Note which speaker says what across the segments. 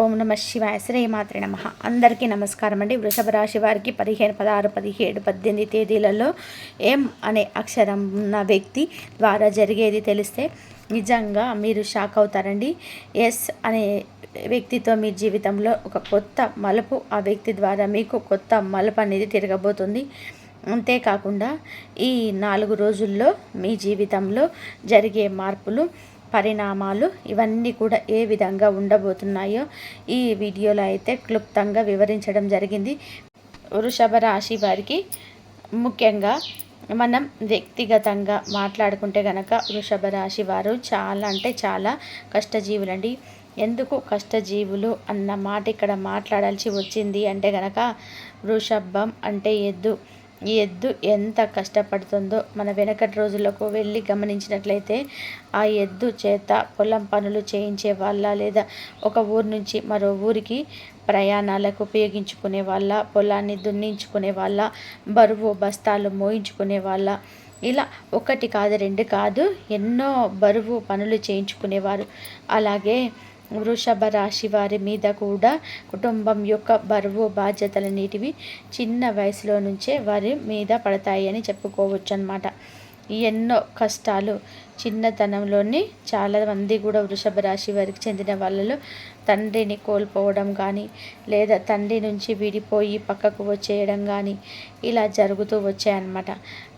Speaker 1: ఓం నమ శివాయ శ్రీమాత్రి నమ. అందరికీ నమస్కారం అండి. వృషభ రాశి వారికి పదిహేను పదహారు పదిహేడు పద్దెనిమిది తేదీలలో ఎం అనే అక్షరం ఉన్న వ్యక్తి ద్వారా జరిగేది తెలిస్తే నిజంగా మీరు షాక్ అవుతారండి. ఎస్ అనే వ్యక్తితో మీ జీవితంలో ఒక కొత్త మలుపు ఆ వ్యక్తి ద్వారా మీకు కొత్త మలుపు అనేది తిరగబోతుంది. అంతేకాకుండా ఈ నాలుగు రోజుల్లో మీ జీవితంలో జరిగే మార్పులు పరిణామాలు ఇవన్నీ కూడా ఏ విధంగా ఉండబోతున్నాయో ఈ వీడియోలో అయితే క్లుప్తంగా వివరించడం జరిగింది. వృషభ రాశి వారికి ముఖ్యంగా మనం వ్యక్తిగతంగా మాట్లాడుకుంటే కనుక వృషభ రాశి వారు చాలా అంటే చాలా కష్టజీవులండి. ఎందుకు కష్టజీవులు అన్న మాట ఇక్కడ మాట్లాడాల్సి వచ్చింది అంటే కనుక వృషభం అంటే ఎద్దు. ఈ ఎద్దు ఎంత కష్టపడుతుందో మన వెనకటి రోజులకు వెళ్ళి గమనించినట్లయితే ఆ ఎద్దు చేత పొలం పనులు చేయించే వాళ్ళ లేదా ఒక ఊరు నుంచి మరో ఊరికి ప్రయాణాలకు ఉపయోగించుకునే వాళ్ళ పొలాన్ని దున్నించుకునే వాళ్ళ బరువు బస్తాలు మోయించుకునే వాళ్ళ. ఇలా ఒకటి కాదు రెండు కాదు ఎన్నో బరువు పనులు చేయించుకునేవారు. అలాగే వృషభ రాశి వారి మీద కూడా కుటుంబం యొక్క బరువు బాధ్యతలన్నిటివి చిన్న వయసులో నుంచే వారి మీద పడతాయి అని చెప్పుకోవచ్చు అనమాట ఎన్నో కష్టాలు చిన్నతనంలోని చాలామంది కూడా వృషభ రాశి వారికి చెందిన వాళ్ళలో తండ్రిని కోల్పోవడం కానీ లేదా తండ్రి నుంచి విడిపోయి పక్కకు వచ్చేయడం కానీ ఇలా జరుగుతూ వచ్చాయన్నమాట.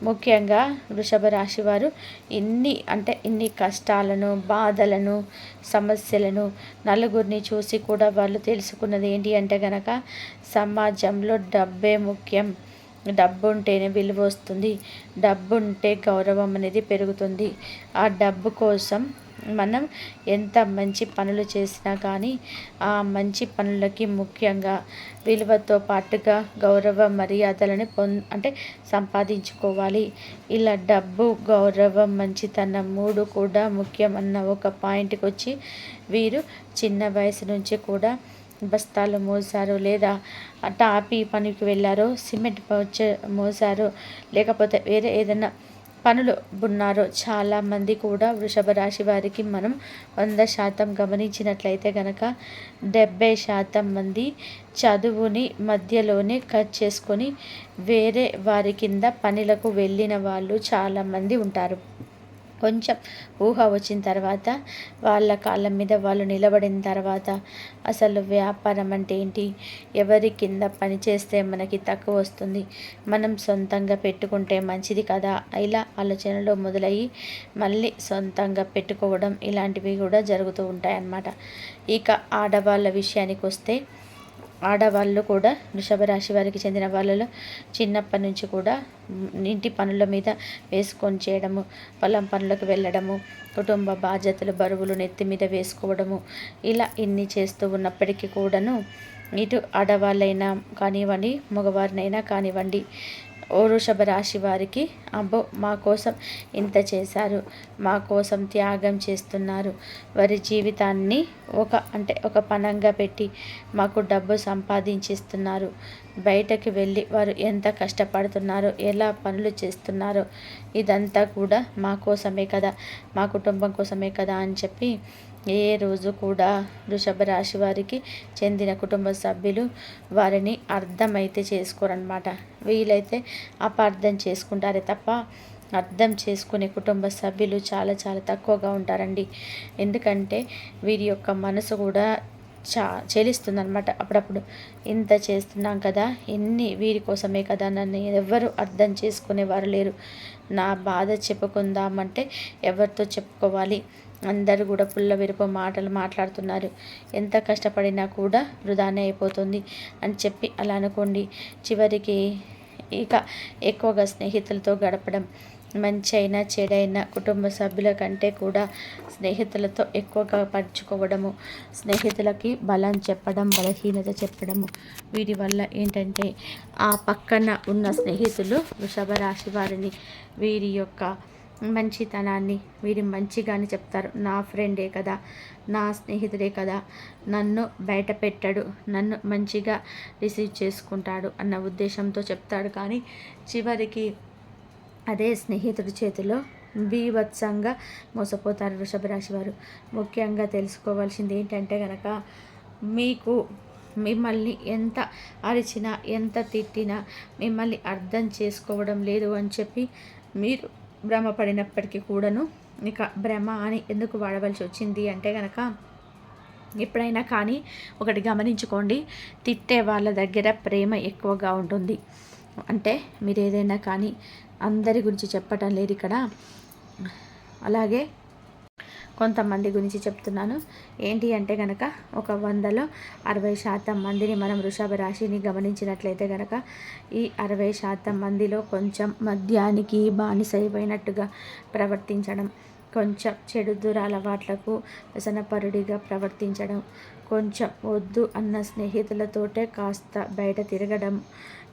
Speaker 1: ముఖ్యంగా వృషభ రాశి వారు ఇన్ని అంటే ఇన్ని కష్టాలను బాధలను సమస్యలను నలుగురిని చూసి కూడా వాళ్ళు తెలుసుకున్నది ఏంటి అంటే కనుక సమాజంలో డబ్బే ముఖ్యం. డబ్బు ఉంటేనే విలువ వస్తుంది. డబ్బు ఉంటే గౌరవం అనేది పెరుగుతుంది. ఆ డబ్బు కోసం మనం ఎంత మంచి పనులు చేసినా కానీ ఆ మంచి పనులకి ముఖ్యంగా విలువతో పాటుగా గౌరవ మర్యాదలని పొం అంటే సంపాదించుకోవాలి. ఇలా డబ్బు గౌరవం మంచితనం మూడు కూడా ముఖ్యమన్న ఒక పాయింట్కి వచ్చి వీరు చిన్న వయసు నుంచి కూడా బస్తాలు మోసారు లేదా టాపీ పనికి వెళ్ళారో సిమెంట్ మోసారు లేకపోతే వేరే ఏదైనా పనులు ఉన్నారో చాలామంది కూడా వృషభ రాశి వారికి మనం వంద శాతం గమనించినట్లయితే కనుక డెబ్బై శాతం మంది చదువుని మధ్యలోనే కట్ చేసుకొని వేరే వారి కింద పనులకు వెళ్ళిన వాళ్ళు చాలామంది ఉంటారు. కొంచెం ఊహ వచ్చిన తర్వాత వాళ్ళ కాళ్ళ మీద వాళ్ళు నిలబడిన తర్వాత అసలు వ్యాపారం అంటే ఏంటి? ఎవరి కింద పని చేస్తే మనకి తక్కువ వస్తుంది? మనం సొంతంగా పెట్టుకుంటే మంచిది కదా? ఇలా ఆలోచనలో మొదలయ్యి మళ్ళీ సొంతంగా పెట్టుకోవడం ఇలాంటివి కూడా జరుగుతూ ఉంటాయన్నమాట. ఇక ఆడవాళ్ళ విషయానికి వస్తే ఆడవాళ్ళు కూడా వృషభ రాశి వారికి చెందిన వాళ్ళలో చిన్నప్పటి నుంచి కూడా ఇంటి పనుల మీద వేసుకొని చేయడము పొలం పనులకు వెళ్ళడము కుటుంబ బాధ్యతలు బరువులు నెత్తి మీద వేసుకోవడము ఇలా ఇన్ని చేస్తూ ఉన్నప్పటికీ కూడాను ఇటు ఆడవాళ్ళైనా కానివ్వండి మగవారినైనా కానివ్వండి ఓరుషభ రాశి వారికి అబ్బో మా కోసం ఇంత చేశారు మా కోసం త్యాగం చేస్తున్నారు. వారి జీవితాన్ని ఒక అంటే ఒక పనంగా పెట్టి మాకు డబ్బు సంపాదించిస్తున్నారు. బయటకు వెళ్ళి వారు ఎంత కష్టపడుతున్నారో ఎలా పనులు చేస్తున్నారో ఇదంతా కూడా మా కోసమే కదా మా కుటుంబం కోసమే కదా అని చెప్పి ఏ రోజు కూడా వృషభ రాశి వారికి చెందిన కుటుంబ సభ్యులు వారిని అర్థమైతే చేసుకోరనమాట వీలైతే అపార్థం చేసుకుంటారే తప్ప అర్థం చేసుకునే కుటుంబ సభ్యులు చాలా చాలా తక్కువగా ఉంటారండి. ఎందుకంటే వీరి యొక్క మనసు కూడా చా చెలిస్తుందనమాట అప్పుడప్పుడు ఇంత చేస్తున్నాం కదా ఎన్ని వీరి కోసమే కదా నన్ను ఎవరు అర్థం చేసుకునేవారు లేరు. నా బాధ చెప్పుకుందామంటే ఎవరితో చెప్పుకోవాలి? అందరూ కూడా పుల్ల విరుపు మాటలు మాట్లాడుతున్నారు. ఎంత కష్టపడినా కూడా వృధానే అయిపోతుంది అని చెప్పి అలా అనుకోండి. చివరికి ఇక ఎక్కువగా స్నేహితులతో గడపడం మంచి అయినా చెడైనా కుటుంబ సభ్యుల కంటే కూడా స్నేహితులతో ఎక్కువగా పంచుకోవడము స్నేహితులకి బలం చెప్పడం బలహీనత చెప్పడము వీటి వల్ల ఏంటంటే ఆ పక్కన ఉన్న స్నేహితులు వృషభ రాశి వారిని వీరి యొక్క మంచితనాన్ని వీరి మంచిగాని చెప్తారు. నా ఫ్రెండే కదా నా స్నేహితుడే కదా నన్ను బయట పెట్టాడు నన్ను మంచిగా రిసీవ్ చేసుకుంటాడు అన్న ఉద్దేశంతో చెప్తాడు. కానీ చివరికి అదే స్నేహితుడి చేతిలో బీభత్సంగా మోసపోతారు వృషభ రాశి వారు. ముఖ్యంగా తెలుసుకోవాల్సింది ఏంటంటే కనుక మీకు మిమ్మల్ని ఎంత అరిచినా ఎంత తిట్టినా మిమ్మల్ని అర్థం చేసుకోవడం లేదు అని చెప్పి మీరు భ్రమపడినప్పటికీ కూడాను ఇక భ్రమ అని ఎందుకు వాడవలసి వచ్చింది అంటే కనుక ఎప్పుడైనా కానీ ఒకటి గమనించుకోండి తిట్టే వాళ్ళ దగ్గర ప్రేమ ఎక్కువగా ఉంటుంది. అంటే మీరు ఏదైనా కానీ అందరి గురించి చెప్పటం లేదు ఇక్కడ. అలాగే కొంతమంది గురించి చెప్తున్నాను. ఏంటి అంటే కనుక ఒక వందలో అరవై శాతం మందిని మనం వృషభ రాశిని గమనించినట్లయితే కనుక ఈ అరవై శాతం మందిలో కొంచెం మద్యానికి బానిసైపోయినట్టుగా ప్రవర్తించడం కొంచెం చెడు దురలవాట్లకు వ్యసనపరుడిగా ప్రవర్తించడం కొంచెం వద్దు అన్న స్నేహితులతోటే కాస్త బయట తిరగడం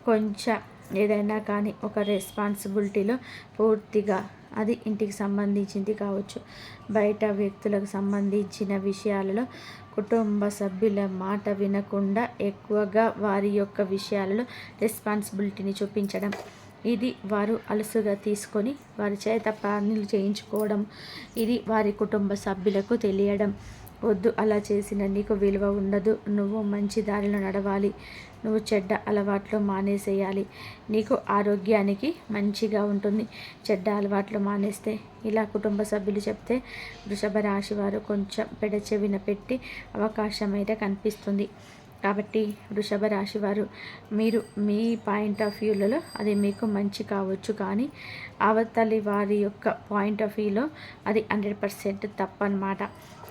Speaker 1: కొంచెం ఏదైనా కానీ ఒక రెస్పాన్సిబిలిటీలో పూర్తిగా అది ఇంటికి సంబంధించింది కావచ్చు. బయట వ్యక్తులకు సంబంధించిన విషయాలలో కుటుంబ సభ్యుల మాట వినకుండా ఎక్కువగా వారి యొక్క విషయాలలో రెస్పాన్సిబిలిటీని చూపించడం. ఇది వారు అలసుగా తీసుకొని వారి చేత పనులు చేయించుకోవడం. ఇది వారి కుటుంబ సభ్యులకు తెలియడం. వద్దు అలా చేసిన నీకు విలువ ఉండదు. నువ్వు మంచి దారిలో నడవాలి. నువ్వు చెడ్డ అలవాట్లు మానేసేయాలి. నీకు ఆరోగ్యానికి మంచిగా ఉంటుంది. చెడ్డ అలవాట్లు మానేస్తే ఇలా కుటుంబ సభ్యులు చెప్తే వృషభ రాశి వారు కొంచెం పెడచెవిన పెట్టి అవకాశం అయితే కనిపిస్తుంది. కాబట్టి వృషభ రాశి వారు మీరు మీ పాయింట్ ఆఫ్ వ్యూలలో అది మీకు మంచి కావచ్చు. కానీ అవతలి వారి యొక్క పాయింట్ ఆఫ్ వ్యూలో అది హండ్రెడ్ పర్సెంట్ తప్పనమాట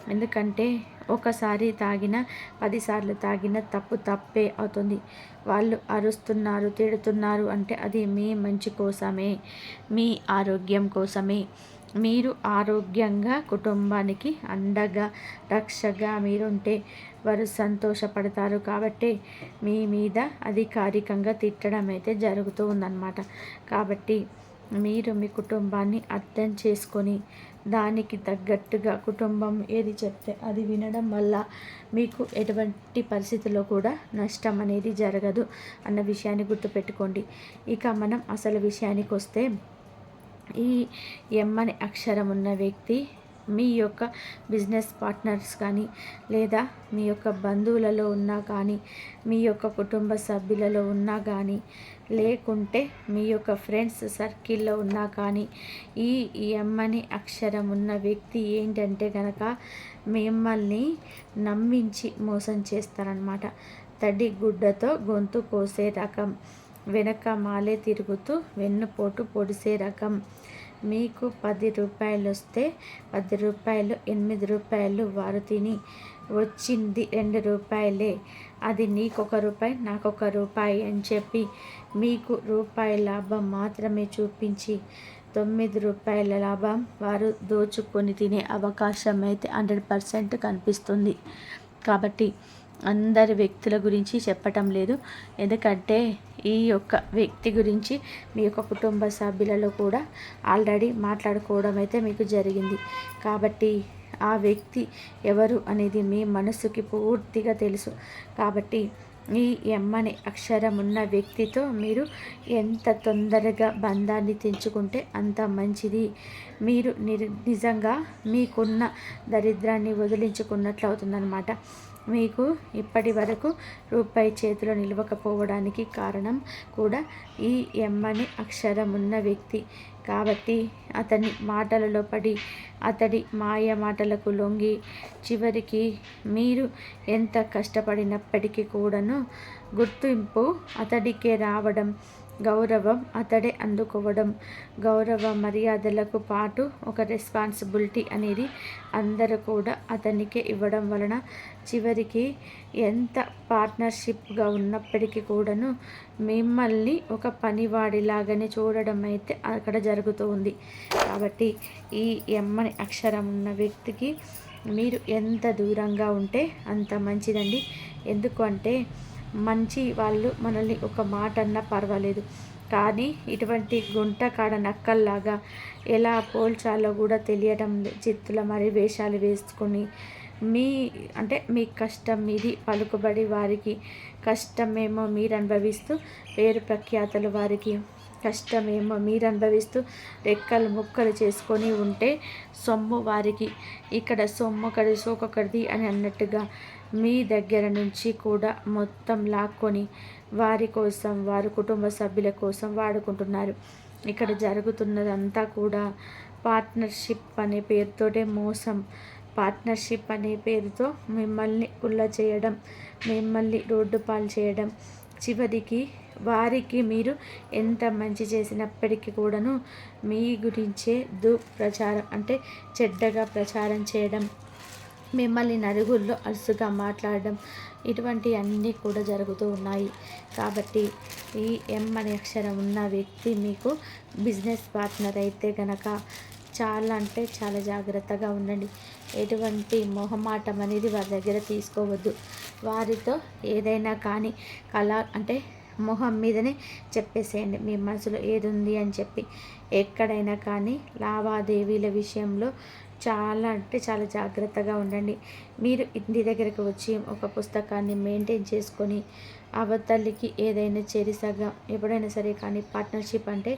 Speaker 1: ఎందుకంటే ఒకసారి తాగిన పదిసార్లు తాగిన తప్పు తప్పే అవుతుంది. వాళ్ళు అరుస్తున్నారు తిడుతున్నారు అంటే అది మీ మంచి కోసమే మీ ఆరోగ్యం కోసమే. మీరు ఆరోగ్యంగా కుటుంబానికి అండగా రక్షగా మీరుంటే వారు సంతోషపడతారు. కాబట్టి మీ మీద అధికారికంగా తిట్టడం అయితే జరుగుతూ ఉందన్నమాట. కాబట్టి మీరు మీ కుటుంబాన్ని అర్థం చేసుకొని దానికి తగ్గట్టుగా కుటుంబం ఏది చెప్తే అది వినడం వల్ల మీకు ఎటువంటి పరిస్థితుల్లో కూడా నష్టం అనేది జరగదు అన్న విషయాన్ని గుర్తుపెట్టుకోండి. ఇక మనం అసలు విషయానికి వస్తే ఈ ఎమ్మని అక్షరం ఉన్న వ్యక్తి మీ యొక్క బిజినెస్ పార్ట్నర్స్ కానీ లేదా మీ యొక్క బంధువులలో ఉన్నా కానీ మీ యొక్క కుటుంబ సభ్యులలో ఉన్నా కానీ లేకుంటే మీ యొక్క ఫ్రెండ్స్ సర్కిల్లో ఉన్నా కానీ ఈ ఎమ్మని అక్షరం ఉన్న వ్యక్తి ఏంటంటే కనుక మిమ్మల్ని నమ్మించి మోసం చేస్తారనమాట తడి గుడ్డతో గొంతు కోసే రకం వెనక మాలే తిరుగుతూ వెన్నుపోటు పొడిసే రకం మీకు పది రూపాయలు వస్తే పది రూపాయలు ఎనిమిది రూపాయలు వారు తిని వచ్చింది రెండు రూపాయలే. అది నీకొక రూపాయి నాకొక రూపాయి అని చెప్పి మీకు రూపాయి లాభం మాత్రమే చూపించి తొమ్మిది రూపాయల లాభం వారు దోచుకొని తినే అవకాశం అయితే హండ్రెడ్ పర్సెంట్ కనిపిస్తుంది. కాబట్టి అందరి వ్యక్తుల గురించి చెప్పటం లేదు. ఎందుకంటే ఈ యొక్క వ్యక్తి గురించి మీ యొక్క కుటుంబ సభ్యులలో కూడా ఆల్రెడీ మాట్లాడుకోవడం అయితే మీకు జరిగింది. కాబట్టి ఆ వ్యక్తి ఎవరు అనేది మీ మనసుకి పూర్తిగా తెలుసు. కాబట్టి ఈ ఎమ్మని అక్షరం ఉన్న వ్యక్తితో మీరు ఎంత తొందరగా బంధాన్ని తెంచుకుంటే అంత మంచిది. మీరు నిజంగా మీకున్న దరిద్రాన్ని వదిలించుకున్నట్లు అవుతుందన్నమాట మీకు ఇప్పటి వరకు రూపాయి చేతిలో నిలవకపోవడానికి కారణం కూడా ఈ ఎమ్మని అక్షరం ఉన్న వ్యక్తి. కాబట్టి అతని మాటలలో పడి అతడి మాయ మాటలకు లొంగి చివరికి మీరు ఎంత కష్టపడినప్పటికీ కూడాను గుర్తింపు అతడికే రావడం గౌరవం అతడే అందుకోవడం. గౌరవ మర్యాదలకు పాటు ఒక రెస్పాన్సిబిలిటీ అనేది అందరూ కూడా అతనికే ఇవ్వడం వలన చివరికి ఎంత పార్ట్నర్షిప్గా ఉన్నప్పటికీ కూడాను మిమ్మల్ని ఒక పనివాడిలాగానే చూడడం అయితే అక్కడ జరుగుతుంది. కాబట్టి ఈ ఎమ్మని అక్షరం ఉన్న వ్యక్తికి మీరు ఎంత దూరంగా ఉంటే అంత మంచిదండి. ఎందుకు అంటే మంచి వాళ్ళు మనల్ని ఒక మాట అన్నా పర్వాలేదు. కానీ ఇటువంటి గుంట కాడ నక్కల్లాగా ఎలా పోల్చాలో కూడా తెలియడం చిత్తుల మరి వేషాలు వేసుకొని మీ అంటే మీ కష్టం మీది పలుకుబడి వారికి కష్టమేమో మీరు అనుభవిస్తూ పేరు ప్రఖ్యాతలు వారికి కష్టమేమో మీరు అనుభవిస్తూ రెక్కలు ముక్కలు చేసుకొని ఉంటే సొమ్ము వారికి. ఇక్కడ సొమ్ము ఒకటి సోకొకటిది అని అన్నట్టుగా మీ దగ్గర నుంచి కూడా మొత్తం లాక్కొని వారి కోసం వారి కుటుంబ సభ్యుల కోసం వాడుకుంటున్నారు. ఇక్కడ జరుగుతున్నదంతా కూడా పార్ట్నర్షిప్ అనే పేరుతోటే మోసం. పార్ట్నర్షిప్ అనే పేరుతో మిమ్మల్ని ఉల్ల చేయడం మిమ్మల్ని రోడ్డు పాలు చేయడం. చివరికి వారికి మీరు ఎంత మంచి చేసినప్పటికీ కూడాను మీ గురించే దుప్రచారం అంటే చెడ్డగా ప్రచారం చేయడం. మిమ్మల్ని నలుగురిలో అరుసుగా మాట్లాడడం ఇటువంటి అన్నీ కూడా జరుగుతూ ఉన్నాయి. కాబట్టి ఈ ఎం అనే అక్షరం ఉన్న వ్యక్తి మీకు బిజినెస్ పార్ట్నర్ అయితే కనుక చాలా అంటే చాలా జాగ్రత్తగా ఉండండి. ఎటువంటి మొహమాటం అనేది వారి దగ్గర తీసుకోవద్దు. వారితో ఏదైనా కానీ కళ అంటే మొహం మీదనే చెప్పేసేయండి. మీ మనసులో ఏది ఉంది అని చెప్పి ఎక్కడైనా కానీ లావాదేవీల విషయంలో చాలా అంటే చాలా జాగ్రత్తగా ఉండండి. మీరు ఇంటి దగ్గరకు వచ్చి ఒక పుస్తకాన్ని మెయింటైన్ చేసుకొని అవతల్లికి ఏదైనా చెరి సగం ఎప్పుడైనా సరే కానీ పార్ట్నర్షిప్ అంటే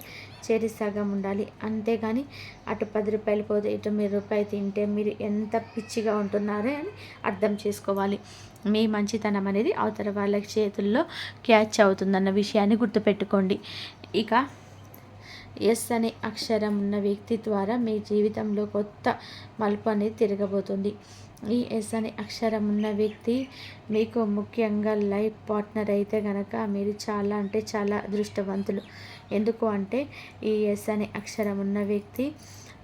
Speaker 1: చెరి సగం ఉండాలి. అంతేగాని అటు పది రూపాయలు పోతే ఇటు మీరు రూపాయి తింటే మీరు ఎంత పిచ్చిగా ఉంటున్నారో అని అర్థం చేసుకోవాలి. మీ మంచితనం అనేది అవతల వాళ్ళ చేతుల్లో క్యాచ్ అవుతుందన్న విషయాన్ని గుర్తుపెట్టుకోండి. ఇక ఎస్ అనే అక్షరం ఉన్న వ్యక్తి ద్వారా మీ జీవితంలో కొత్త మలుపు అనేది తిరగబోతుంది. ఈ ఎస్ అనే అక్షరం ఉన్న వ్యక్తి మీకు ముఖ్యంగా లైఫ్ పార్ట్నర్ అయితే కనుక మీరు చాలా అంటే చాలా అదృష్టవంతులు. ఎందుకు అంటే ఈ ఎస్ అనే అక్షరం ఉన్న వ్యక్తి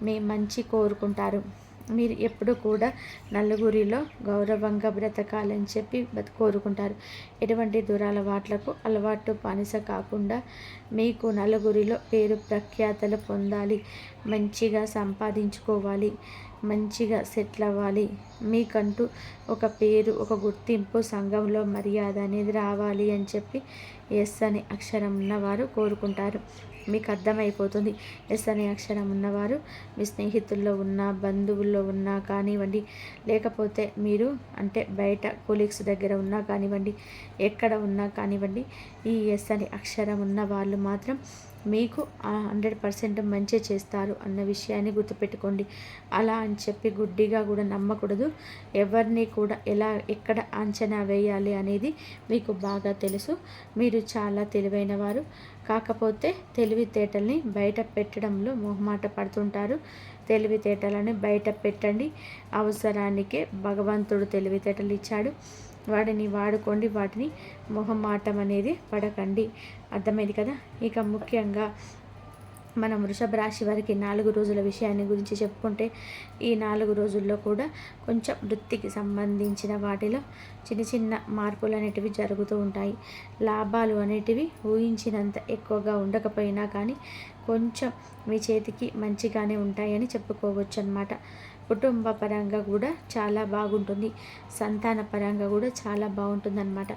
Speaker 1: మీ మంచి కోరుకుంటారు. మీరు ఎప్పుడు కూడా నలుగురిలో గౌరవంగా బ్రతకాలని చెప్పి కోరుకుంటారు. ఎటువంటి దురలవాట్లకు అలవాటు పనిస కాకుండా మీకు నలుగురిలో పేరు ప్రఖ్యాతలు పొందాలి. మంచిగా సంపాదించుకోవాలి. మంచిగా సెటిల్ అవ్వాలి మీకంటూ ఒక పేరు ఒక గుర్తింపు సంఘంలో మర్యాద అనేది రావాలి అని చెప్పి ఎస్ అనే అక్షరం ఉన్నవారు కోరుకుంటారు. మీకు అర్థమైపోతుంది. ఎస్ అనే అక్షరం ఉన్నవారు మీ స్నేహితుల్లో ఉన్న బంధువుల్లో ఉన్నా కానివ్వండి లేకపోతే మీరు అంటే బయట కొలీగ్స్ దగ్గర ఉన్నా కానివ్వండి ఎక్కడ ఉన్నా కానివ్వండి ఈ ఎస్ అనే అక్షరం ఉన్న వాళ్ళు మాత్రం మీకు హండ్రెడ్ పర్సెంట్ మంచి చేస్తారు అన్న విషయాన్ని గుర్తుపెట్టుకోండి. అలా అని చెప్పి గుడ్డిగా కూడా నమ్మకూడదు. ఎవరిని కూడా ఎలా ఎక్కడ అంచనా వేయాలి అనేది మీకు బాగా తెలుసు. మీరు చాలా తెలివైన వారు కాకపోతే తెలివితేటల్ని బయట పెట్టడంలో మొహమాట పడుతుంటారు. తెలివితేటలని బయట పెట్టండి. అవసరానికే భగవంతుడు తెలివితేటలు ఇచ్చాడు. వాటిని వాడుకోండి. వాటిని మొహమాటం అనేది పడకండి. అర్థమైంది కదా? ఇక ముఖ్యంగా మనం వృషభ రాశి వారికి నాలుగు రోజుల విషయాన్ని గురించి చెప్పుకుంటే ఈ నాలుగు రోజుల్లో కూడా కొంచెం వృత్తికి సంబంధించిన వాటిలో చిన్న చిన్న మార్పులు అనేటివి జరుగుతూ ఉంటాయి. లాభాలు అనేటివి ఊహించినంత ఎక్కువగా ఉండకపోయినా కానీ కొంచెం మీ చేతికి మంచిగానే ఉంటాయని చెప్పుకోవచ్చు అనమాట కుటుంబ పరంగా కూడా చాలా బాగుంటుంది. సంతాన పరంగా కూడా చాలా బాగుంటుందన్నమాట.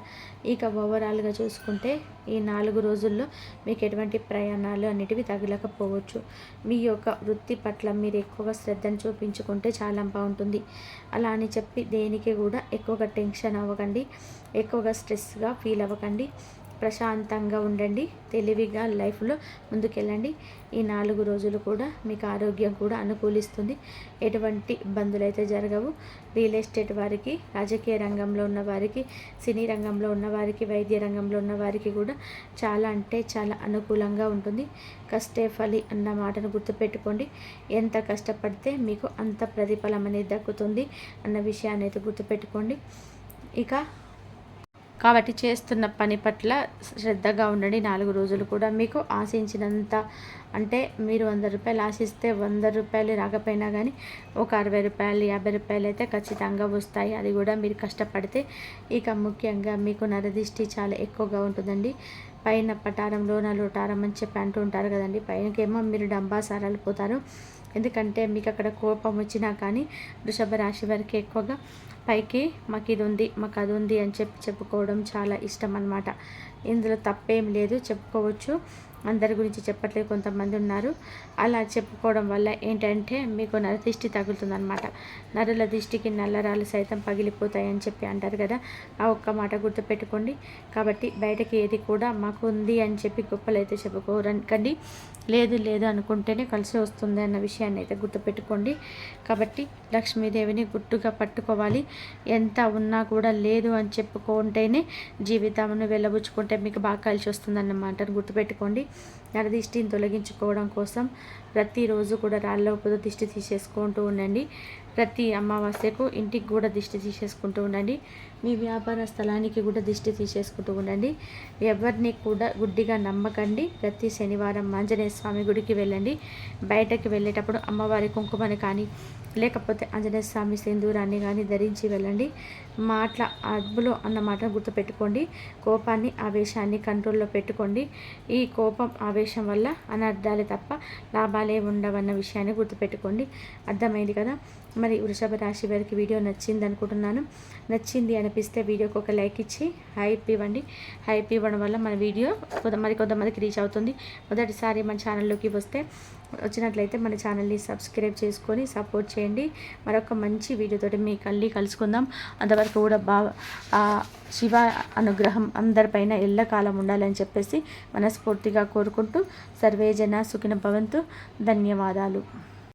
Speaker 1: ఇక ఓవరాల్గా చూసుకుంటే ఈ నాలుగు రోజుల్లో మీకు ఎటువంటి ప్రయాణాలు అనేటివి తగలకపోవచ్చు. మీ యొక్క వృత్తి పట్ల మీరు ఎక్కువగా శ్రద్ధను చూపించుకుంటే చాలా బాగుంటుంది. అలా అని చెప్పి దేనికి కూడా ఎక్కువగా టెన్షన్ అవ్వకండి. ఎక్కువగా స్ట్రెస్గా ఫీల్ అవ్వకండి. ప్రశాంతంగా ఉండండి. తెలివిగా లైఫ్లో ముందుకెళ్ళండి. ఈ నాలుగు రోజులు కూడా మీకు ఆరోగ్యం కూడా అనుకూలిస్తుంది. ఎటువంటి ఇబ్బందులు అయితే జరగవు. రియల్ ఎస్టేట్ వారికి రాజకీయ రంగంలో ఉన్న వారికి సినీ రంగంలో ఉన్న వారికి వైద్య రంగంలో ఉన్న వారికి కూడా చాలా అంటే చాలా అనుకూలంగా ఉంటుంది. కష్టే ఫలి అన్న మాటను గుర్తుపెట్టుకోండి. ఎంత కష్టపడితే మీకు అంత ప్రతిఫలం అనేది దక్కుతుంది అన్న విషయాన్ని అయితే గుర్తుపెట్టుకోండి. ఇక కాబట్టి చేస్తున్న పని పట్ల శ్రద్ధగా ఉండండి. నాలుగు రోజులు కూడా మీకు ఆశించినంత అంటే మీరు వంద రూపాయలు ఆశిస్తే వంద రూపాయలు రాకపోయినా కానీ ఒక అరవై రూపాయలు యాభై రూపాయలు అయితే ఖచ్చితంగా వస్తాయి. అది కూడా మీరు కష్టపడితే ఇక ముఖ్యంగా మీకు నరదిష్టి చాలా ఎక్కువగా ఉంటుందండి. పైన పటారంలో లోటారం అని చెప్పి అంటూ ఉంటారు కదండి. పైనకేమో మీరు డంబాసారాలు పోతారు. ఎందుకంటే మీకు అక్కడ కోపం వచ్చినా కానీ వృషభ రాశి వారికి ఎక్కువగా పైకి మాకు ఇది ఉంది మాకు అది ఉంది అని చెప్పి చెప్పుకోవడం చాలా ఇష్టం అనమాట ఇందులో తప్పేం లేదు చెప్పుకోవచ్చు. అందరి గురించి చెప్పట్లేదు కొంతమంది ఉన్నారు. అలా చెప్పుకోవడం వల్ల ఏంటంటే మీకు నర దిష్టి తగులుతుందనమాట నరుల దిష్టికి నల్లరాలు సైతం పగిలిపోతాయని చెప్పి అంటారు కదా ఆ ఒక్క మాట గుర్తుపెట్టుకోండి. కాబట్టి బయటకి ఏది కూడా మాకు ఉంది అని చెప్పి గొప్పలు అయితే చెప్పుకోరండి. లేదు లేదు అనుకుంటేనే కలిసి వస్తుంది అన్న విషయాన్ని అయితే గుర్తుపెట్టుకోండి. కాబట్టి లక్ష్మీదేవిని గుట్టుగా పట్టుకోవాలి. ఎంత ఉన్నా కూడా లేదు అని చెప్పుకుంటేనే జీవితాన్ని వెళ్ళబుచ్చుకుంటే మీకు బాగా కలిసి వస్తుందన్నమాట గుర్తుపెట్టుకోండి. నరదిష్టిని తొలగించుకోవడం కోసం ప్రతిరోజు కూడా రాళ్ళ దిష్టి తీసేసుకుంటూ ఉండండి. ప్రతి అమావాస్యకు ఇంటికి కూడా దిష్టి తీసేసుకుంటూ ఉండండి. మీ వ్యాపార స్థలానికి కూడా దిష్టి తీసేసుకుంటూ ఉండండి. ఎవరిని కూడా గుడ్డిగా నమ్మకండి. ప్రతి శనివారం ఆంజనేయ స్వామి గుడికి వెళ్ళండి. బయటకు వెళ్ళేటప్పుడు అమ్మవారి కుంకుమని కానీ లేకపోతే ఆంజనేయ స్వామి సింధూరాన్ని కానీ ధరించి వెళ్ళండి. మాటల అదుపులో అన్న మాట గుర్తుపెట్టుకోండి. కోపాన్ని ఆవేశాన్ని కంట్రోల్లో పెట్టుకోండి. ఈ కోపం ఆవేశం వల్ల అనర్థాలే తప్ప లాభాలే ఉండవన్న విషయాన్ని గుర్తుపెట్టుకోండి. అర్థమైంది కదా? మరి వృషభ రాశి వారికి వీడియో నచ్చింది అనుకుంటున్నాను నచ్చింది అనిపిస్తే వీడియోకి ఒక లైక్ ఇచ్చి హైప్ ఇవ్వండి. హైప్ ఇవ్వడం వల్ల మన వీడియో కొంత మరి కొంతమందికి రీచ్ అవుతుంది. మొదటిసారి మన ఛానల్లోకి వస్తే వచ్చినట్లయితే మన ఛానల్ని సబ్స్క్రైబ్ చేసుకొని సపోర్ట్ చేయండి. మరొక మంచి వీడియోతోటి మీ కళ్ళి కలుసుకుందాం. అంతవరకు కూడా బా శివ అనుగ్రహం అందరిపైన ఎల్లకాలం ఉండాలని చెప్పేసి మనస్ఫూర్తిగా కోరుకుంటూ సర్వేజన సుఖిన భవంతు. ధన్యవాదాలు.